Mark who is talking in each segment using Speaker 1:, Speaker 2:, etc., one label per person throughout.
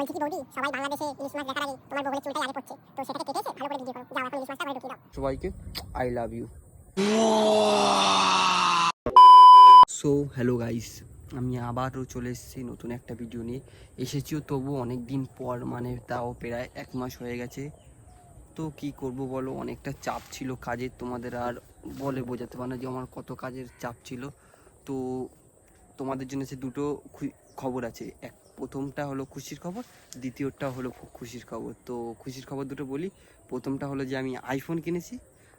Speaker 1: বলছি কি বৌদি সবাই বাংলাদেশে ইলিশ মাছ দেখার আগে তোমার চুলটাই আগে পড়ছে। তো সেটাকে কেটেছে? ভালো করে ভিডিও করো। যাও এখন ইলিশ মাছটা ঘরে ঢুকিয়ে দাও।
Speaker 2: সবাইকে I love you so hello guys আমি আবারও চলে এসেছি নতুন একটা ভিডিও নিয়ে। এসেছিও তবু অনেক দিন পর মানে তাও প্রায় এক মাস হয়ে গেছে। তো কি করব বলো অনেকটা চাপ ছিল কাজের। তোমাদের আর বলে বোঝাতে পারে না যে আমার কত কাজের চাপ ছিল। তো তোমাদের জন্য সে দুটো খবর আছে। এক, প্রথমটা হলো খুশির খবর, দ্বিতীয়টা হলো খুশির খবর। তো খুশির খবর দুটো বলি। প্রথমটা হলো যে আমি আইফোন কিনেছি,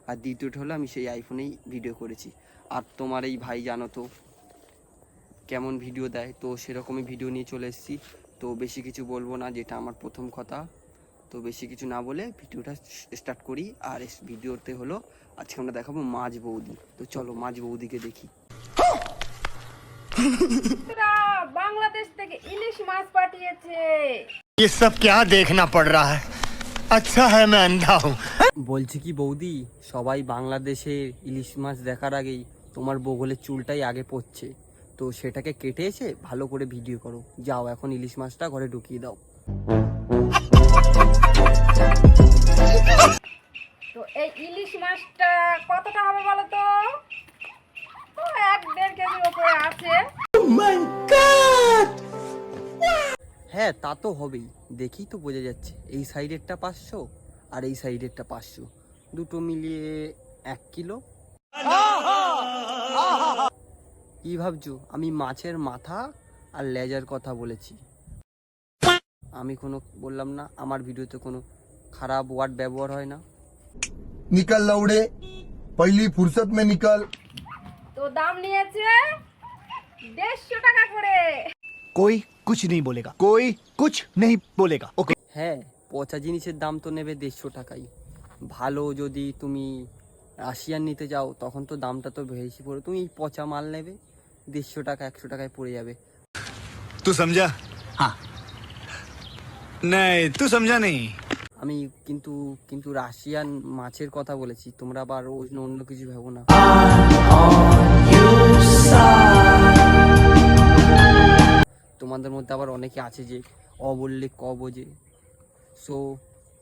Speaker 2: আর দ্বিতীয়টা হলো আমি সেই আইফোনেই ভিডিও করেছি। আর তোমার এই ভাই জানো তো, কেমন ভিডিও দেয়? তো সেরকমই ভিডিও নিয়ে চলে এসেছি। তো বেশি কিছু বলব না, যেটা আমার প্রথম কথা। তো বেশি কিছু না বলে ভিডিওটা স্টার্ট করি। আর ভিডিওতে হলো আজকে আমরা দেখাবো মাছ বৌদি। তো চলো মাছ বৌদিকে দেখি।
Speaker 3: বাংলাদেশ থেকে ইলিশ মাছ পাঠিয়েছে
Speaker 4: ये सब क्या देखना पड़ रहा है अच्छा है मैं अंधा हूँ
Speaker 2: বলছি কি বৌদি সবাই বাংলাদেশে ইলিশ মাছ দেখার আগেই তোমার বগলের চুলটাই আগে পড়ছে তো সেটাকে কেটে এসে ভালো করে ভিডিও করো যাও এখন ইলিশ মাছটা ঘরে ঢুকিয়ে দাও
Speaker 3: তো এই ইলিশ মাছটা কতটা হবে বলো তো তো এক দেড় কেজির উপরে আছে।
Speaker 2: oh হ্যাঁ তা তো হবেই। দেখেই তো বোঝা যাচ্ছে এই সাইডেরটা পাঁচশো আর এই সাইডেরটা পাঁচশো। দুটো মিলিয়ে এক কিলো। কি ভাবছ? আমি মাছের মাথা আর লেজার কথা বলেছি। আমি কোনো বললাম না আমার ভিডিওতে কোনো খারাপ ওয়ার্ড ব্যবহার হয় না।
Speaker 5: নিকাল লাউড়ে পহলি ফুরসত মে
Speaker 3: নিকাল। দাম নিয়েছে দেড়শো টাকা করে।
Speaker 4: কই কুছ নেই বলেগা কই কুছ নেই বলেগা ওকে
Speaker 2: হ্যাঁ পচা জিনিসের দাম তো নেবে দেড়শো টাকাই। ভালো যদি তুমি রাশিয়ান নিতে যাও তখন তো দামটা তো বেশি পড়ে। তুমি পচা মাল নেবে দেড়শো টাকা একশো টাকায় পড়ে যাবে।
Speaker 4: তুই সমঝা হ্যাঁ নাই তুই সমঝা নেই
Speaker 2: আমি কিন্তু কিন্তু রাশিয়ান মাছের কথা বলেছি, তোমরা আবার অন্য অন্য কিছু ভেবো না। তোমাদের মধ্যে আবার অনেকে আছে যে অ বললে ক বোঝে। সো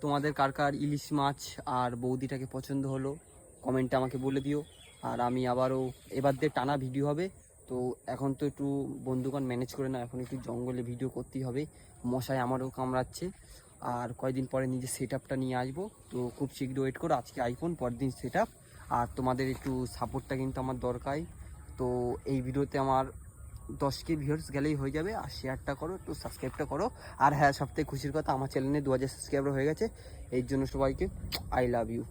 Speaker 2: তোমাদের কার কার ইলিশ মাছ আর বৌদিটাকে পছন্দ হলো, কমেন্টে আমাকে বলে দিও। আর আমি আবারও, এবার দিয়ে টানা ভিডিও হবে, তো এখন তো একটু বন্ধুগণ ম্যানেজ করে না এখন একটু জঙ্গলে ভিডিও করতেই হবে। মশায় আমারও কামড়াচ্ছে। আর কয়েকদিন পরে নিজের সেট আপটা নিয়ে আসব। তো খুব শীঘ্র ওয়েট করো, আজকে আইফোন পরদিন সেট আপ আর তোমাদের একটু সাপোর্টটা কিন্তু আমার দরকার। তো এই ভিডিওতে আমার দশ কে ভিউয়ার্স গেলেই হয়ে যাবে। আর শেয়ারটা করো, একটু সাবস্ক্রাইবটা করো। আর হ্যাঁ সবথেকে খুশির কথা, আমার চ্যানেলে দু হাজার সাবস্ক্রাইবার হয়ে গেছে। এই জন্য সবাইকে আই লাভ ইউ